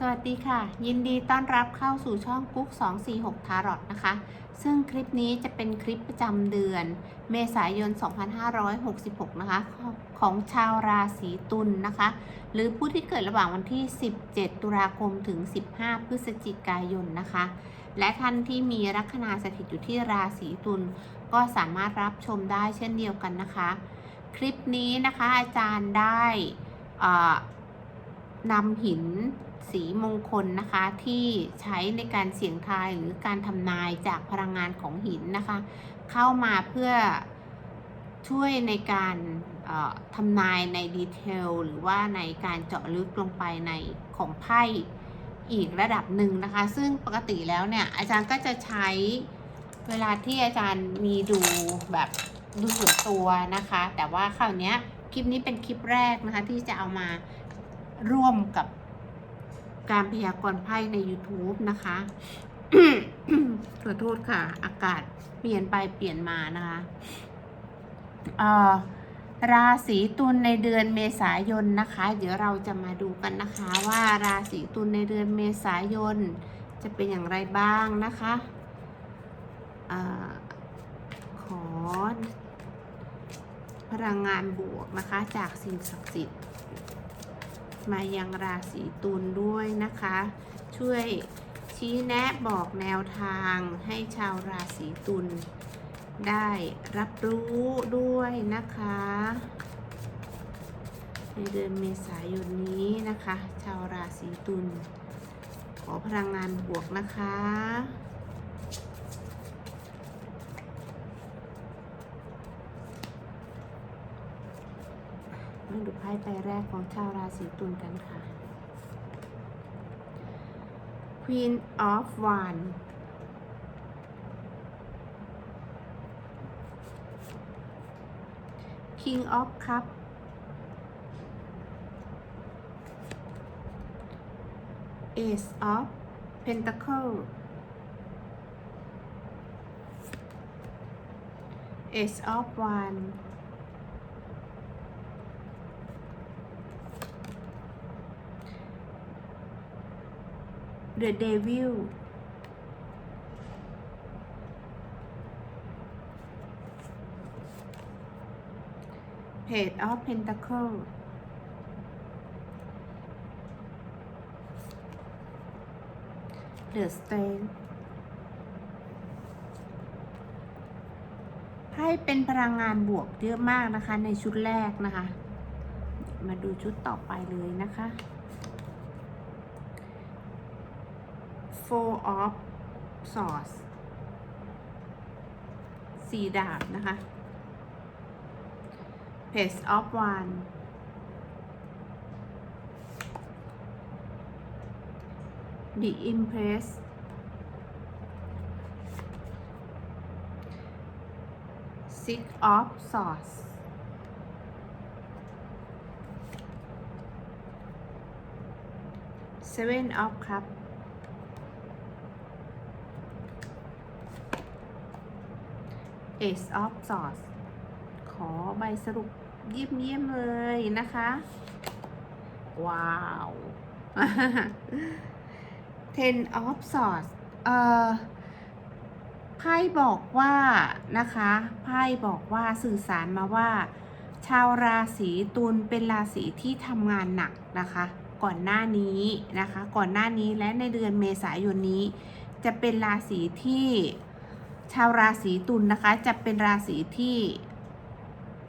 สวัสดีค่ะ ยินดีต้อนรับเข้าสู่ช่องกุ๊ก246ทารอตนะคะ ซึ่งคลิปนี้จะเป็นคลิปประจำเดือน เมษายน 2566 นะคะ ของชาวราศีตุลนนะคะ หรือผู้ที่เกิดระหว่างวันที่ 17 ตุลาคมถึง 15 พฤศจิกายนนะคะ และท่านที่มีลัคนาสถิตอยู่ที่ราศีตุลก็สามารถรับชมได้เช่นเดียวกันนะคะ คลิปนี้นะคะอาจารย์ได้อ่า นำหินสีมงคลนะคะที่ใช้ในการเสี่ยงทายหรือการทำนายจากพลังงานของหินนะคะ เข้ามาเพื่อช่วยในการทำนายในดีเทลหรือว่าในการเจาะลึกลงไปในของไพ่อีกระดับหนึ่งนะคะ ซึ่งปกติแล้วเนี่ยอาจารย์ก็จะใช้เวลาที่อาจารย์มีดูแบบดูส่วนตัวนะคะ แต่ว่าคราวนี้คลิปนี้เป็นคลิปแรกนะคะที่จะเอามา ร่วมกับการพยากรณ์ไพ่ใน YouTube นะคะ ขอโทษค่ะ อากาศเปลี่ยนไปเปลี่ยนมานะคะราศีตุลในเดือนเมษายนนะคะ เดี๋ยวเราจะมาดูกันนะคะว่าราศีตุลในเดือนเมษายน จะเป็นอย่างไรบ้างนะคะอขอพลังงานบวกนะคะจากสิ่งศักดิ์สิทธิ์ มายังราศีตุลด้วยนะคะ ช่วยชี้แนะบอกแนวทางให้ชาวราศีตุลได้รับรู้ด้วยนะคะ ในเดือนเมษายนนี้นะคะ ชาวราศีตุลขอพลังงานบวกนะคะ มาดูไพ่ใบแรกของชาวราศีตุลกันค่ะ Queen of Wands King of Cup Ace of Pentacle Ace of Wands The Devil Page of Pentacle The Strength ให้เป็นพลังงานบวกเยอะมากนะคะในชุดแรกนะคะ มาดูชุดต่อไปเลยนะคะ Four of Swords สีดาบนะคะ Page of Wands The Empress Six of Swords Seven of Cups Ace of Swords ขอใบสรุปเยี่ยมเยี่ยมเลยนะคะ ว้าว Ten of Swords เอ่อไพ่บอกว่านะคะไพ่บอกว่าสื่อสารมาว่า ชาวราศีตุลเป็นราศีที่ทำงานหนักนะคะ ก่อนหน้านี้นะคะ ก่อนหน้านี้และในเดือนเมษายนนี้ จะเป็นราศีที่ ชาวราศีตุลนะคะ จะเป็นราศีที่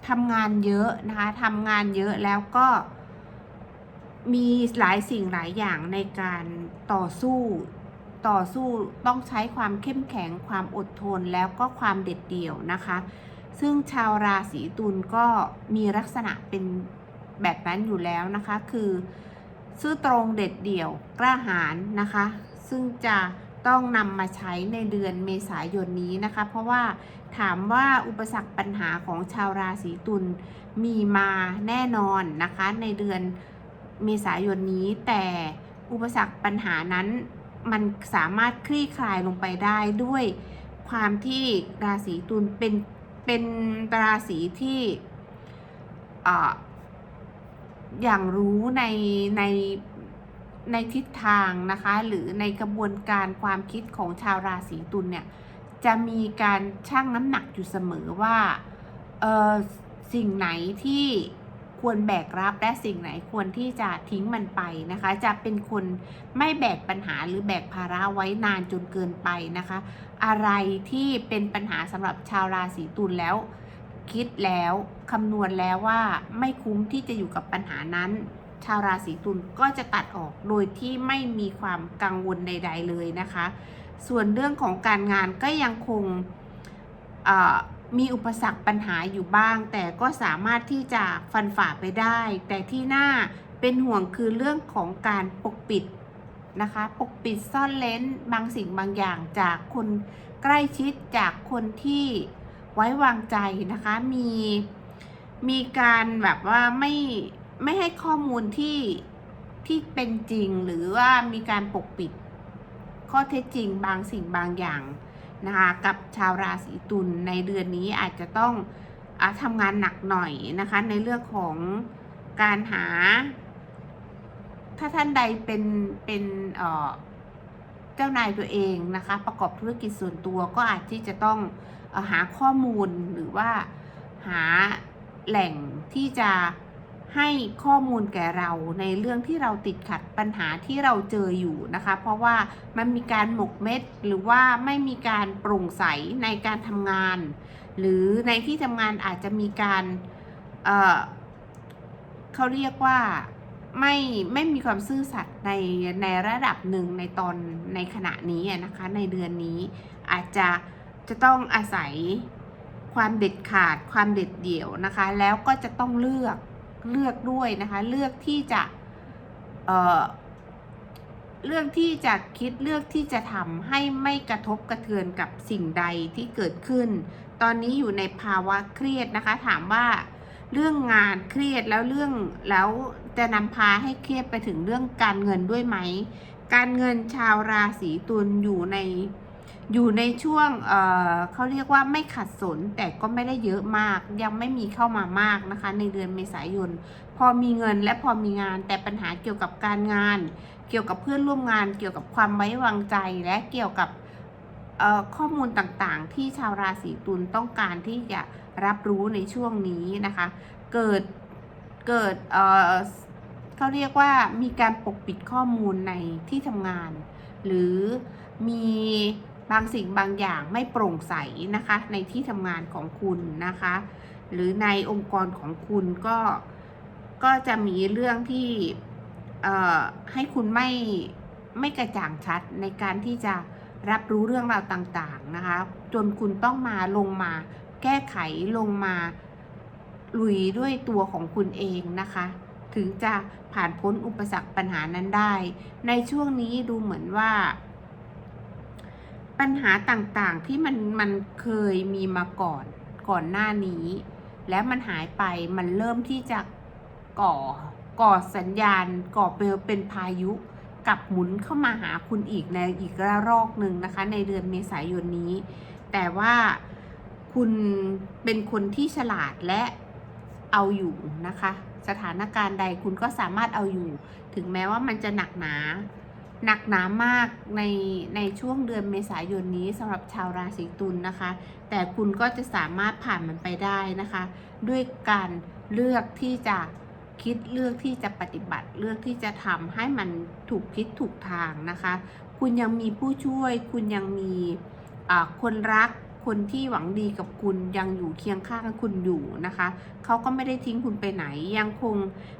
ทำงานเยอะนะคะทำงานเยอะแล้วก็มีหลายสิ่งหลายอย่างในการต่อสู้ต่อสู้ต้องใช้ความเข้มแข็งความอดทนแล้วก็ความเด็ดเดี่ยวนะคะ ซึ่งชาวราศีตุลก็มีลักษณะเป็นแบบนั้นอยู่แล้วนะคะ คือ ซื่อตรงเด็ดเดี่ยวกล้าหาญนะคะ ซึ่งจะ ต้องนำมาใช้ในเดือนเมษายนนี้นะคะ เพราะว่าถามว่าอุปสรรคปัญหาของชาวราศีตุลมีมาแน่นอนนะคะ ในเดือนเมษายนนี้ แต่อุปสรรคปัญหานั้นมันสามารถคลี่คลายลงไปได้ด้วยความที่ราศีตุลเป็นเป็นราศีที่ออย่างรู้ในใน ในทิศทางนะคะหรือในกระบวนการความคิดของชาวราศีตุลเนี่ยจะมีการชั่งน้ำหนักอยู่เสมอว่าเออสิ่งไหนที่ควรแบกรับและสิ่งไหนควรที่จะทิ้งมันไปนะคะ จะเป็นคนไม่แบกปัญหาหรือแบกภาระไว้นานจนเกินไปนะคะ อะไรที่เป็นปัญหาสำหรับชาวราศีตุลแล้ว คิดแล้วคำนวณแล้วว่าไม่คุ้มที่จะอยู่กับปัญหานั้น ชาวราศีตุลก็จะตัดออกโดยที่ไม่มีความกังวลใด ๆ เลยนะคะ ส่วนเรื่องของการงานก็ยังคงมีอุปสรรคปัญหาอยู่บ้าง แต่ก็สามารถที่จะฟันฝ่าไปได้ แต่ที่น่าเป็นห่วงคือเรื่องของการปกปิดนะคะ ปกปิดซ่อนเลนบางสิ่งบางอย่างจากคนใกล้ชิดจากคนที่ไว้วางใจนะคะ มีมีการแบบว่าไม่ ไม่ให้ข้อมูลที่ที่เป็นจริงหรือว่ามีการปกปิด ข้อเท็จจริงบางสิ่งบางอย่างนะคะกับชาวราศีตุลในเดือนนี้อาจจะต้องอทำงานหนักหน่อยนะคะในเรื่องของการหา ถ้าท่านใดเป็นเป็นเอ่อเจ้านายตัวเองนะคะ ประกอบธุรกิจส่วนตัวก็อาจที่จะต้องอ่อหาข้อมูลหรือว่าหาแหล่งที่จะ ให้ข้อมูลแก่เราในเรื่องที่เราติดขัดปัญหาที่เราเจออยู่นะคะ เพราะว่ามันมีการหมกเม็ดหรือว่าไม่มีการโปร่งใสในการทำงาน หรือในที่ทำงานอาจจะมีการเเขาเรียกว่าไม่ไม่มีความซื่อสัตย์ในในระดับหนึ่งในตอนในขณะนี้นะคะ ในเดือนนี้อาจจะจะต้องอาศัยความเด็ดขาดความเด็ดเดี่ยวนะคะ แล้วก็จะต้องเลือก เลือกด้วยนะคะ เลือกที่จะเอ่อเลือกที่จะคิดเลือกที่จะทำให้ไม่กระทบกระเทือนกับสิ่งใดที่เกิดขึ้น ตอนนี้อยู่ในภาวะเครียดนะคะ ถามว่าเรื่องงานเครียดแล้วเรื่องแล้วจะนำพาให้เครียดไปถึงเรื่องการเงินด้วยไหม การเงินชาวราศีตุลอยู่ใน อยู่ในช่วงเเขาเรียกว่าไม่ขัดสน แต่ก็ไม่ได้เยอะมาก ยังไม่มีเข้ามามากนะคะ ในเดือนเมษายน พอมีเงินและพอมีงาน แต่ปัญหาเกี่ยวกับการงาน เกี่ยวกับเพื่อนร่วมงาน เกี่ยวกับความไว้วางใจ และเกี่ยวกับข้อมูลต่างๆ ที่ชาวราศีตุลต้องการที่จะรับรู้ในช่วงนี้นะคะ เกิด เกิดเเขาเรียกว่ามีการปกปิดข้อมูลในที่ทำงาน หรือมี บางสิ่งบางอย่างไม่โปร่งใสนะคะ ในที่ทำงานของคุณนะคะ หรือในองค์กรของคุณก็ก็จะมีเรื่องที่เอ่อให้คุณไม่ไม่กระจ่างชัดในการที่จะรับรู้เรื่องราวต่างๆนะคะ จนคุณต้องมาลงมาแก้ไขลงมาลุยด้วยตัวของคุณเองนะคะ ถึงจะผ่านพ้นอุปสรรคปัญหานั้นได้ ในช่วงนี้ดูเหมือนว่า ปัญหาต่างๆที่มันมันเคยมีมาก่อนก่อนหน้านี้ แล้วมันหายไปมันเริ่มที่จะก่อก่อสัญญาณก่อเปลวเป็นพายุกลับหมุนเข้ามาหาคุณอีกในอีกระลอกหนึ่งนะคะ ในเดือนเมษายนนี้ แต่ว่าคุณเป็นคนที่ฉลาดและเอาอยู่นะคะ สถานการณ์ใดคุณก็สามารถเอาอยู่ ถึงแม้ว่ามันจะหนักหนา หนักหนามากในในช่วงเดือนเมษายนนี้สำหรับชาวราศีตุลนะคะ แต่คุณก็จะสามารถผ่านมันไปได้นะคะ ด้วยการเลือกที่จะคิดเลือกที่จะปฏิบัติเลือกที่จะทำให้มันถูกทิศถูกทางนะคะ คุณยังมีผู้ช่วย คุณยังมีคนรักคนที่หวังดีกับคุณยังอยู่เคียงข้างคุณอยู่นะคะ เขาก็ไม่ได้ทิ้งคุณไปไหน ยังคง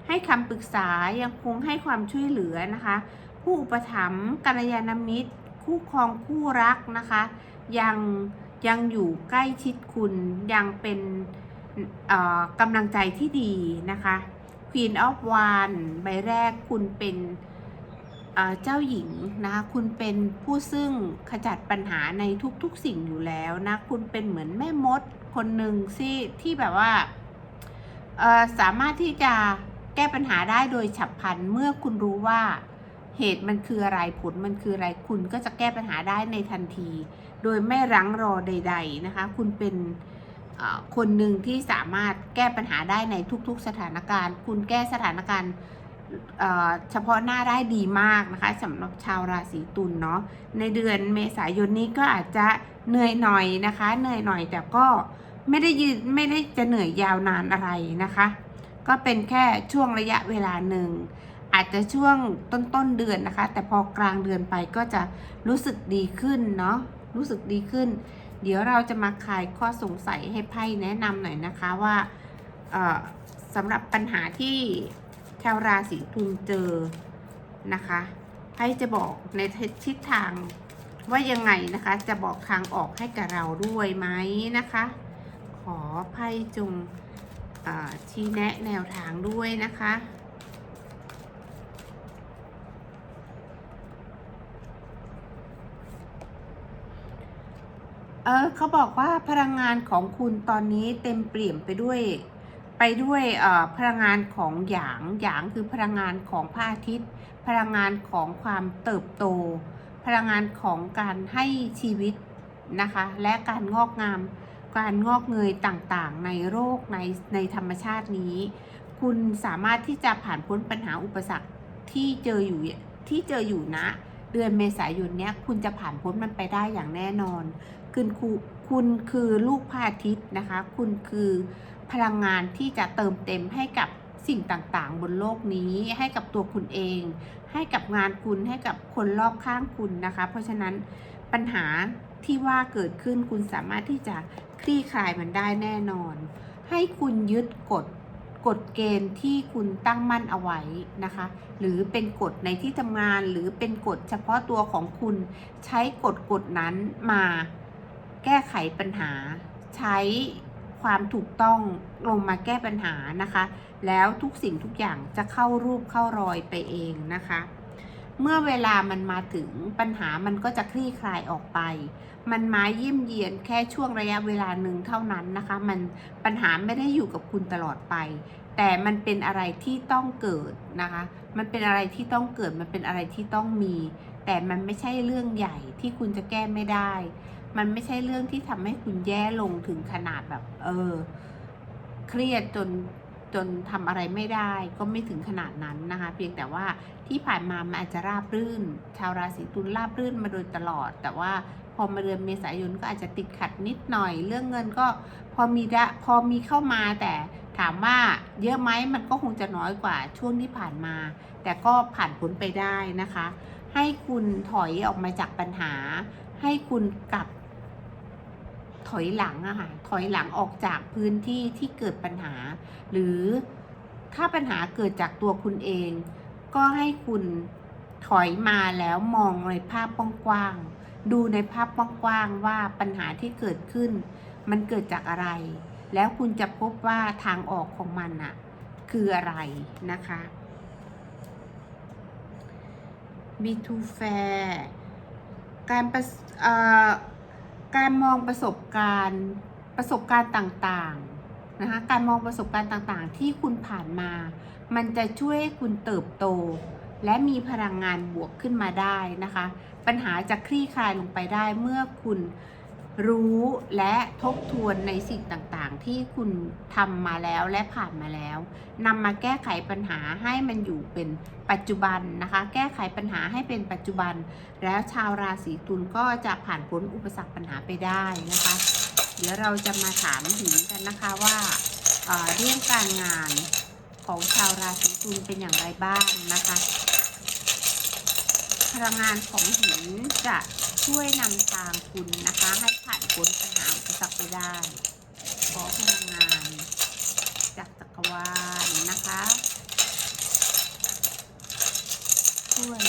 ให้คำปรึกษายังคงให้ความช่วยเหลือนะคะ ผู้อุปถัมภ์กัลยาณมิตร คู่ครองคู่รักนะคะ ยังยังอยู่ใกล้ชิดคุณยังเป็นกำลังใจที่ดีนะคะ Queen of w a n ใบแรกคุณเป็นเจ้าหญิงนะคะคุณเป็นผู้ซึ่งขจัดปัญหาในทุกๆสิ่งอยู่แล้วนะคุณเป็นเหมือนแม่มดคนหนึ่งที่ที่แบบว่าสามารถที่จะแก้ปัญหาได้โดยฉับพลันเมื่อคุณรู้ว่า เหตุมันคืออะไรผลมันคืออะไรคุณก็จะแก้ปัญหาได้ในทันที โดยไม่รั้งรอใด ๆนะคะ คุณเป็นคนหนึ่งที่สามารถแก้ปัญหาได้ในทุกๆสถานการณ์ คุณแก้สถานการณ์เอ่อเฉพาะหน้าได้ดีมากนะคะสำหรับชาวราศีตุลเนาะในเดือนเมษายนนี้ก็อาจจะเหนื่อยหน่อยนะคะ เหนื่อยหน่อยแต่ก็ไม่ได้ยืนไม่ได้จะเหนื่อยยาวนานอะไรนะคะ ก็เป็นแค่ช่วงระยะเวลาหนึ่ง อาจจะช่วงต้นต้นเดือนนะคะ แต่พอกลางเดือนไปก็จะรู้สึกดีขึ้นเนาะรู้สึกดีขึ้น เดี๋ยวเราจะมาคลายข้อสงสัยให้ไพ่แนะนำหน่อยนะคะว่าสำหรับปัญหาที่ชาวราศีตุลเจอนะคะไพ่จะบอกในทิศทางว่ายังไงนะคะ จะบอกทางออกให้กับเราด้วยไหมนะคะ ขอไพ่จงชี้แนะแนวทางด้วยนะคะ เออเขาบอกว่าพลังงานของคุณตอนนี้เต็มเปี่ยมไปด้วย ไปด้วยพลังงานของหยางหยางคือพลังงานของพระอาทิตย์ พลังงานของความเติบโต พลังงานของการให้ชีวิตนะคะ และการงอกงาม การงอกเงยต่างๆ ในโลกในในธรรมชาตินี้ คุณสามารถที่จะผ่านพ้นปัญหาอุปสรรคที่เจออยู่ที่เจออยู่นะเดือนเมษายนเนี้ยคุณจะผ่านพ้นมันไปได้อย่างแน่นอน คุณครูคุณคือลูกพระอาทิตย์นะคะ คุณคือพลังงานที่จะเติมเต็มให้กับสิ่งต่างๆ บนโลกนี้ให้กับตัวคุณเอง ให้กับงานคุณให้กับคนรอบข้างคุณนะคะ เพราะฉะนั้นปัญหาที่ว่าเกิดขึ้นคุณสามารถที่จะคลี่คลายมันได้แน่นอน ให้คุณยึดกฎกฎเกณฑ์ที่คุณตั้งมั่นเอาไว้นะคะ หรือเป็นกฎในที่ทำงานหรือเป็นกฎเฉพาะตัวของคุณใช้กฎกฎนั้นมา แก้ไขปัญหา ใช้ความถูกต้องลงมาแก้ปัญหานะคะ แล้วทุกสิ่งทุกอย่างจะเข้ารูปเข้ารอยไปเองนะคะ เมื่อเวลามันมาถึงปัญหามันก็จะคลี่คลายออกไป มันมาเยี่ยมเยียนแค่ช่วงระยะเวลาหนึ่งเท่านั้นนะคะ มันปัญหาไม่ได้อยู่กับคุณตลอดไป แต่มันเป็นอะไรที่ต้องเกิดนะคะ มันเป็นอะไรที่ต้องเกิด มันเป็นอะไรที่ต้องมี แต่มันไม่ใช่เรื่องใหญ่ที่คุณจะแก้ไม่ได้ มันไม่ใช่เรื่องที่ทำให้คุณแย่ลงถึงขนาดแบบ เออ เครียดจนจนทำอะไรไม่ได้ก็ไม่ถึงขนาดนั้นนะคะ เพียงแต่ว่าที่ผ่านมามันอาจจะราบรื่น ชาวราศีตุลราบรื่นมาโดยตลอด แต่ว่าพอมาเดือนเมษายนก็อาจจะติดขัดนิดหน่อย เรื่องเงินก็พอมีละพอมีเข้ามาแต่ถามว่าเยอะไหมมันก็คงจะน้อยกว่าช่วงที่ผ่านมา แต่ก็ผ่านพ้นไปได้นะคะ ให้คุณถอยออกมาจากปัญหา ให้คุณกลับ ถอยหลังอะค่ะถอยหลังออกจากพื้นที่ที่เกิดปัญหา หรือถ้าปัญหาเกิดจากตัวคุณเอง ก็ให้คุณถอยมาแล้วมองในภาพกว้างๆดูในภาพกว้างๆว่าปัญหาที่เกิดขึ้น มันเกิดจากอะไร แล้วคุณจะพบว่าทางออกของมันอะคืออะไรนะคะ B2 Fair การประอ่อ การมองประสบการณ์ประสบการณ์ต่างๆนะคะการมองประสบการณ์ต่างๆ ที่คุณผ่านมา มันจะช่วยให้คุณเติบโต และมีพลังงานบวกขึ้นมาได้นะคะ ปัญหาจะคลี่คลายลงไปได้เมื่อคุณ รู้และทบทวนในสิ่งต่างๆ ที่คุณทำมาแล้วและผ่านมาแล้วนำมาแก้ไขปัญหาให้มันอยู่เป็นปัจจุบันนะคะ แก้ไขปัญหาให้เป็นปัจจุบัน แล้วชาวราศีตุลก็จะผ่านพ้นอุปสรรคปัญหาไปได้นะคะ เดี๋ยวเราจะมาถามหินกันนะคะว่าเเรื่องการงานของชาวราศีตุลเป็นอย่างไรบ้างนะคะ พลังงานของหินจะช่วยนำทางคุณนะคะ ให้ผ่านพ้นปัญหาอุปสรรคไปได้ ขอพลังงาน จากจักรวาลนะคะ ช่วย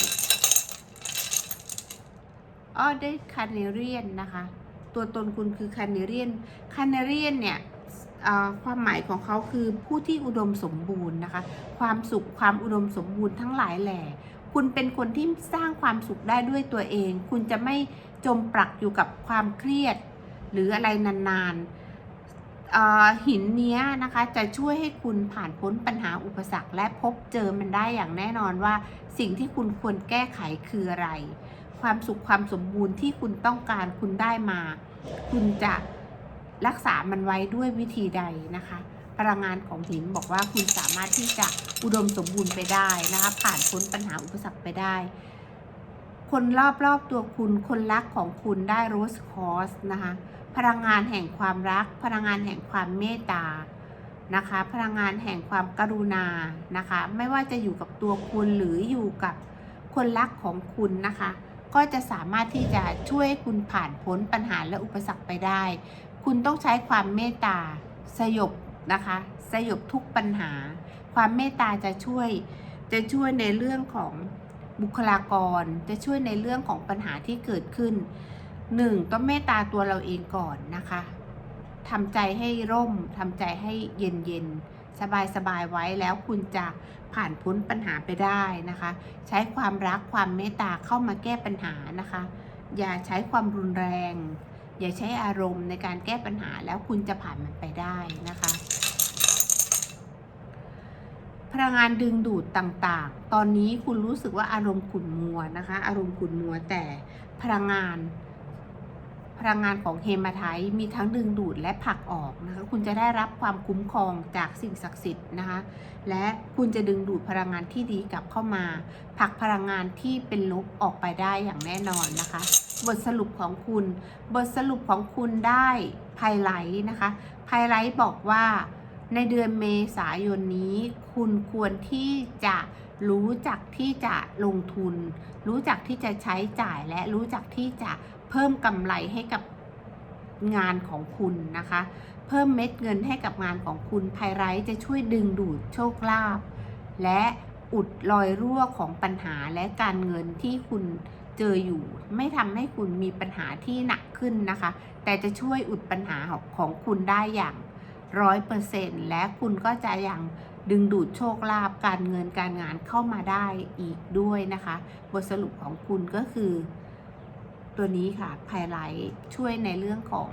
อ้อได้คาเนเรียนนะคะ ตัวตนคุณคือคาเนเรียนคาเนเรียนเนี่ยความหมายของเขาคือผู้ที่อุดมสมบูรณ์นะคะ ความสุขความอุดมสมบูรณ์ทั้งหลายแหล่ คุณเป็นคนที่สร้างความสุขได้ด้วยตัวเอง คุณจะไม่จมปลักอยู่กับความเครียด หรืออะไรนานๆเอ่อหินเนี้ยนะคะจะช่วยให้คุณผ่านพ้นปัญหาอุปสรรค และพบเจอมันได้อย่างแน่นอนว่า สิ่งที่คุณควรแก้ไขคืออะไร ความสุขความสมบูรณ์ที่คุณต้องการคุณได้มา คุณจะรักษามันไว้ด้วยวิธีใดนะคะ พลังงานของหินบอกว่าคุณสามารถที่จะอุดมสมบูรณ์ไปได้นะคะ ผ่านพ้นปัญหาอุปสรรคไปได้ คนรอบๆตัวคุณคนรักของคุณได้โรสคอสนะคะพลังงานแห่งความรัก พลังงานแห่งความเมตตานะคะ พลังงานแห่งความกรุณานะคะ ไม่ว่าจะอยู่กับตัวคุณหรืออยู่กับคนรักของคุณนะคะ ก็จะสามารถที่จะช่วยคุณผ่านพ้นปัญหาและอุปสรรคไปได้ คุณต้องใช้ความเมตตาสยบ นะคะ สยบทุกปัญหา ความเมตตาจะช่วย จะช่วยในเรื่องของบุคลากร จะช่วยในเรื่องของปัญหาที่เกิดขึ้นหนึ่งต้องเมตตาตัวเราเองก่อนนะคะทำใจให้ร่มทำใจให้เย็นเย็นสบายสบายๆไว้แล้วคุณจะผ่านพ้นปัญหาไปได้นะคะ ใช้ความรักความเมตตาเข้ามาแก้ปัญหานะคะ อย่าใช้ความรุนแรง อย่าใช้อารมณ์ในการแก้ปัญหาแล้วคุณจะผ่านมันไปได้นะคะ พลังงานดึงดูดต่างๆ ตอนนี้คุณรู้สึกว่าอารมณ์ขุ่นมัวนะคะ อารมณ์ขุ่นมัวแต่พลังงาน พลังงานของเฮมาไทต์มีทั้งดึงดูดและผลักออกนะคะ คุณจะได้รับความคุ้มครองจากสิ่งศักดิ์สิทธิ์นะคะ และคุณจะดึงดูดพลังงานที่ดีกลับเข้ามาผลักพลังงานที่เป็นลบออกไปได้อย่างแน่นอนนะคะ บทสรุปของคุณ บทสรุปของคุณได้ไพไลท์นะคะไพไลท์บอกว่า ในเดือนเมษายนนี้ คุณควรที่จะรู้จักที่จะลงทุน รู้จักที่จะใช้จ่ายและรู้จักที่จะเพิ่มกำไรให้กับงานของคุณนะคะ เพิ่มเม็ดเงินให้กับงานของคุณไพไรจะช่วยดึงดูดโชคลาภและอุดรอยรั่วของปัญหาและการเงินที่คุณเจออยู่ ไม่ทำให้คุณมีปัญหาที่หนักขึ้นนะคะ แต่จะช่วยอุดปัญหาของคุณได้อย่าง ร้อยเปอร์เซ็นต์และคุณก็จะยังดึงดูดโชคลาภการเงินการงานเข้ามาได้อีกด้วยนะคะ บทสรุปของคุณก็คือ ตัวนี้ค่ะไพไลท์ช่วยในเรื่องของ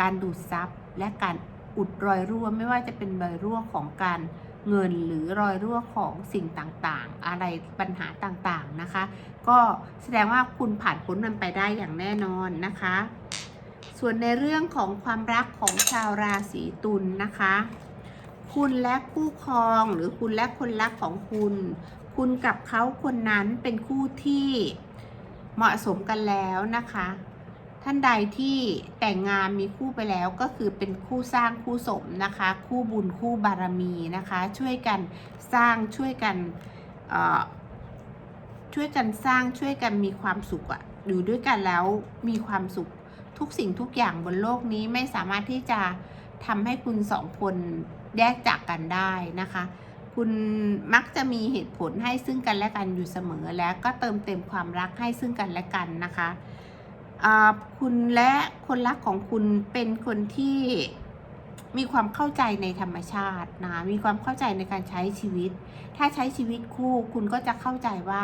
การดูดซับและการอุดรอยรั่วไม่ว่าจะเป็นรอยรั่วของการเงินหรือรอยรั่วของสิ่งต่างๆ อะไรปัญหาต่างๆนะคะ ก็แสดงว่าคุณผ่านพ้นมันไปได้อย่างแน่นอนนะคะ ส่วนในเรื่องของความรักของชาวราศีตุลนะคะ คุณและคู่ครองหรือคุณและคนรักของคุณ คุณกับเขาคนนั้นเป็นคู่ที่เหมาะสมกันแล้วนะคะ ท่านใดที่แต่งงานมีคู่ไปแล้วก็คือเป็นคู่สร้างคู่สมนะคะ คู่บุญคู่บารมีนะคะ ช่วยกันสร้างช่วยกันช่วยกันสร้างช่วยกันมีความสุขอะอยู่ด้วยกันแล้วมีความสุข ทุกสิ่งทุกอย่างบนโลกนี้ไม่สามารถที่จะทำให้คุณสองคนแยกจากกันได้นะคะ คุณมักจะมีเหตุผลให้ซึ่งกันและกันอยู่เสมอ และก็เติมเต็มความรักให้ซึ่งกันและกันนะคะคุณและคนรักของคุณเป็นคนที่มีความเข้าใจในธรรมชาตินะมีความเข้าใจในการใช้ชีวิต ถ้าใช้ชีวิตคู่คุณก็จะเข้าใจว่า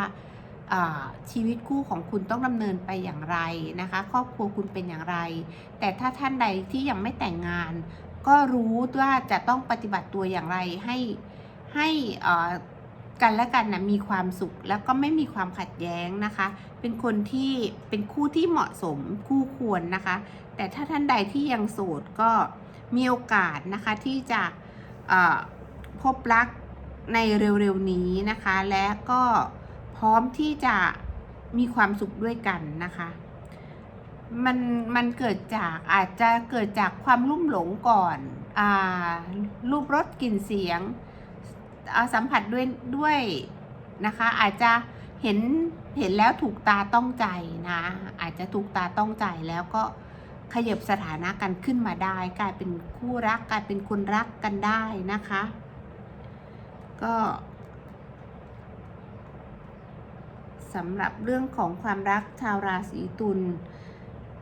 ชีวิตคู่ของคุณต้องดำเนินไปอย่างไรนะคะ ครอบครัวคุณเป็นอย่างไร แต่ถ้าท่านใดที่ยังไม่แต่งงาน ก็รู้ว่าจะต้องปฏิบัติตัวอย่างไรให้ให้กันและกันนะมีความสุขแล้วก็ไม่มีความขัดแย้งนะคะ เป็นคนที่เป็นคู่ที่เหมาะสมคู่ควรนะคะ แต่ถ้าท่านใดที่ยังโสดก็มีโอกาสนะคะที่จะพบรักในเร็วๆนี้นะคะ และก็ พร้อมที่จะมีความสุขด้วยกันนะคะ มันมันเกิดจากอาจจะเกิดจากความลุ่มหลงก่อนอ่ารูปรสกลิ่นเสียงอ่าสัมผัสด้วยด้วยนะคะ อาจจะเห็นเห็นแล้วถูกตาต้องใจนะ อาจจะถูกตาต้องใจแล้วก็ขยับสถานะกันขึ้นมาได้ กลายเป็นคู่รักกลายเป็นคนรักกันได้นะคะ ก็ สำหรับเรื่องของความรักชาวราศีตุล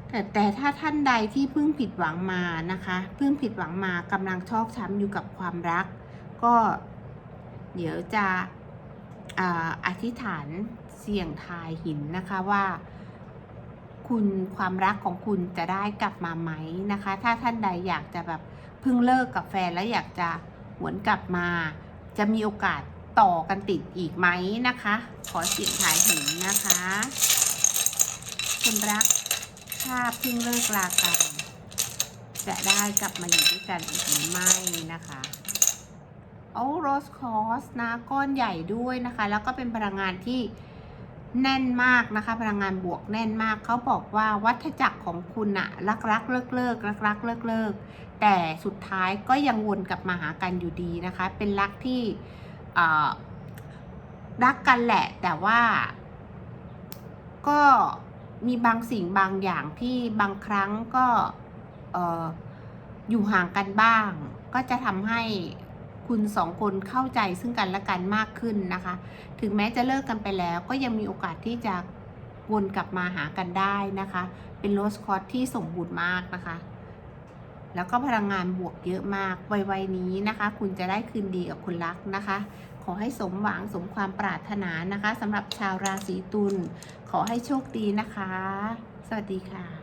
แต่แต่ถ้าท่านใดที่เพิ่งผิดหวังมานะคะเพิ่งผิดหวังมากำลังชอกช้ำอยู่กับความรัก ก็เดี๋ยวจะอาอธิษฐานเสี่ยงทายหินนะคะว่าคุณความรักของคุณจะได้กลับมาไหมนะคะ ถ้าท่านใดอยากจะแบบเพิ่งเลิกกับแฟนแล้วอยากจะหวนกลับมา จะมีโอกาส ต่อกันติดอีกไหมนะคะ ขอเสียงทายเหินนะคะคนรักถ้าเพิ่งเลิกลากัน จะได้กลับมาอยู่ด้วยกันอีกหรือไม่นะคะโอ้โรสคอสนะก้อนใหญ่ด้วยนะคะ แล้วก็เป็นพลังงานที่แน่นมากนะคะ พลังงานบวกแน่นมากเขาบอกว่าวัฏจักรของคุณอะรักรักเลิกเลิกรักรักเลิกเลิกแต่สุดท้ายก็ยังวนกลับมาหากันอยู่ดีนะคะ เป็นรักที่ รักกันแหละ แต่ว่า ก็มีบางสิ่งบางอย่างที่บางครั้งก็เอ่ออยู่ห่างกันบ้าง ก็จะทำให้คุณสองคนเข้าใจซึ่งกันและกันมากขึ้นนะคะ ถึงแม้จะเลิกกันไปแล้ว ก็ยังมีโอกาสที่จะวนกลับมาหากันได้นะคะ เป็นโรสคอร์สที่สมบูรณ์มากนะคะ แล้วก็พลังงานบวกเยอะมากวัยๆนี้นะคะ คุณจะได้คืนดีกับคุณรักนะคะ ขอให้สมหวังสมความปรารถนานะคะสำหรับชาวราศีตุลขอให้โชคดีนะคะ สวัสดีค่ะ